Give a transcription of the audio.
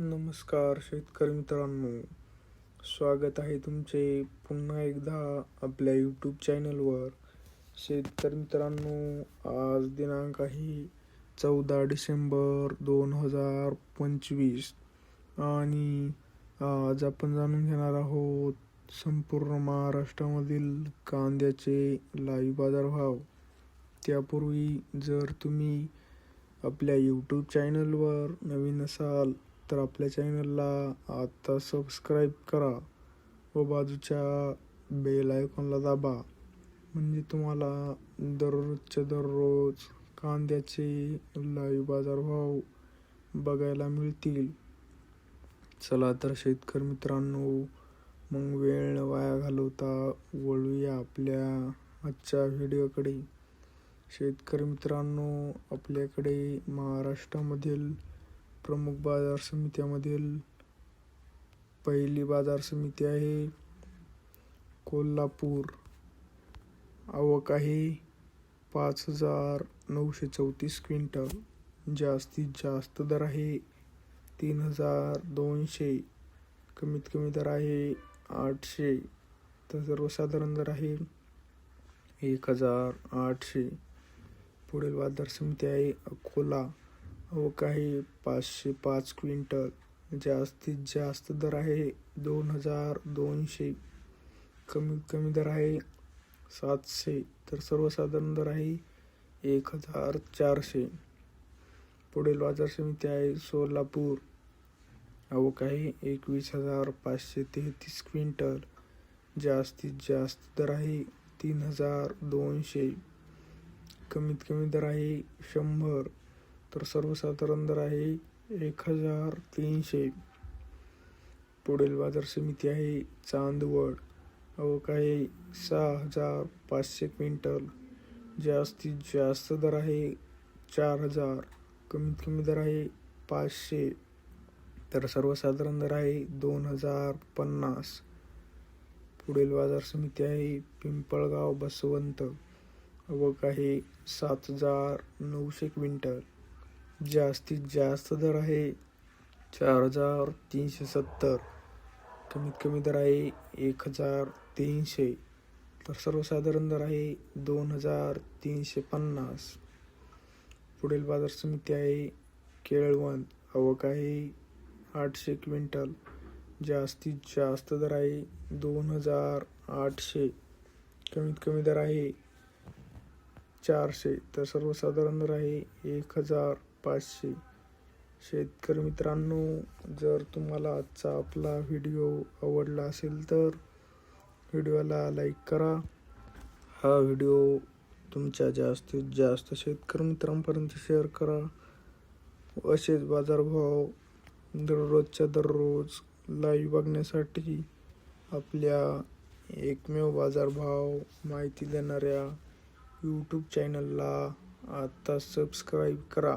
नमस्कार शेतकरी मित्रांनो. स्वागत आहे तुमचे पुन्हा एकदा आपल्या यूट्यूब चॅनलवर शेतकरी मित्रांनो आज दिनांक आहे चौदा डिसेंबर दोन हजार पंचवीस. आणि आज आपण जाणून घेणार आहोत संपूर्ण महाराष्ट्रामधील कांद्याचे लाईव्ह बाजारभाव. त्यापूर्वी जर तुम्ही आपल्या यूट्यूब चॅनलवर नवीन असाल तर आपल्या चॅनलला आता सबस्क्राईब करा व बाजूच्या बेल आयकॉनला दाबा. म्हणजे तुम्हाला दररोजच्या दररोज कांद्याचे लाईव्ह बाजारभाव बघायला मिळतील. चला तर शेतकरी मित्रांनो मग वेळ वाया घालवता वळूया आपल्या आजच्या व्हिडिओकडे शेतकरी मित्रांनो आपल्याकडे महाराष्ट्रामधील प्रमुख बाजार समित्यामधील पहिली बाजार समिती आहे. कोल्हापूर. आवक आहे पाच हजार नऊशे चौतीस क्विंटल. जास्तीत जास्त दर आहे तीन हजार दोनशे. कमीत कमी दर आहे आठशे. तर सर्वसाधारण दर आहे एक हजार आठशे. पुढील बाजार समिती आहे अकोला. आवक काही पाचशे पाच क्विंटल. जास्तीत जास्त दर आहे दोन हजार दोनशे. कमीत कमी दर आहे सातशे. तर सर्वसाधारण दर आहे एक हजार चारशे. पुढील बाजार समिती आहे सोलापूर. आवक आहे एकवीस हजार पाचशे तेहतीस क्विंटल. जास्तीत जास्त दर आहे तीन हजार दोनशे. कमीत कमी दर आहे शंभर. तर सर्वसाधारण दर आहे एक हजार तीनशे. पुढील बाजार समिती आहे चांदवड. आवक आहे सहा हजार पाचशे क्विंटल. जास्तीत जास्त दर आहे चार हजार. कमीत कमी दर आहे पाचशे. तर सर्वसाधारण दर आहे दोन हजार पन्नास. पुढील बाजार समिती आहे पिंपळगाव बसवंत. अवक आहे सात हजार नऊशे क्विंटल. जास्तीत जास्त दर आहे चार हजार तीनशे सत्तर. कमीत कमी दर आहे एक हजार तीनशे. तर सर्वसाधारण दर आहे दोन हजार तीनशे पन्नास. पुढील बाजार समिती आहे केळवण. आवक आहे आठशे क्विंटल. जास्तीत जास्त दर आहे दोन हजार आठशे. कमीत कमी दर आहे चारशे. तर सर्वसाधारण दर आहे एक हजार पाचशे. शेतकरी मित्रांनो जर तुम्हाला आजचा आपला व्हिडिओ आवडला असेल तर व्हिडिओला लाईक करा. हा व्हिडिओ तुमच्या जास्तीत जास्त शेतकरी मित्रांपर्यंत शेअर करा. असेच बाजारभाव दररोजच्या दररोज लाईव्ह बघण्यासाठी आपल्या एकमेव बाजारभाव माहिती देणाऱ्या यूट्यूब चॅनलला आत्ता सबस्क्राईब करा.